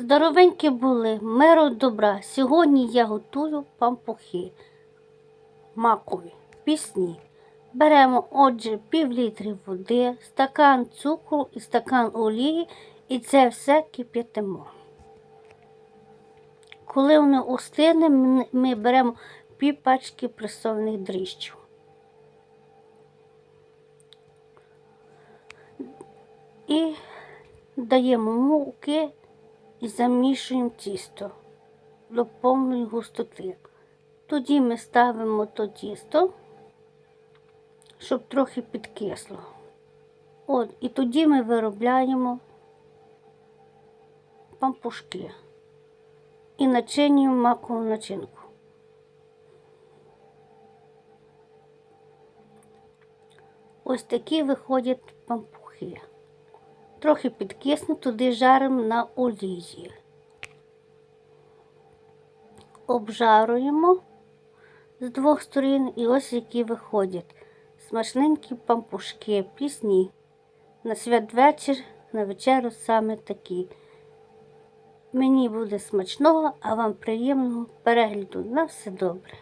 Здоровенькі були, миру добра. Сьогодні я готую пампухи макові, пісні. Беремо, отже, пів літри води, стакан цукру і стакан олії, і це все кип'ятимо. Коли воно остине, ми беремо пів пачки пресованих дріжджів. І даємо муки і замішуємо тісто до повної густоти. Тоді ми ставимо то тісто, щоб трохи підкисло. От, і тоді ми виробляємо пампушки і начинюємо макову начинку. Ось такі виходять пампухи. Трохи підкисне, туди жаримо на олії. Обжаруємо з двох сторін і ось які виходять. Смачненькі пампушки, пісні. На святвечір, на вечерю саме такі. Мені буде смачного, а вам приємного перегляду. На все добре.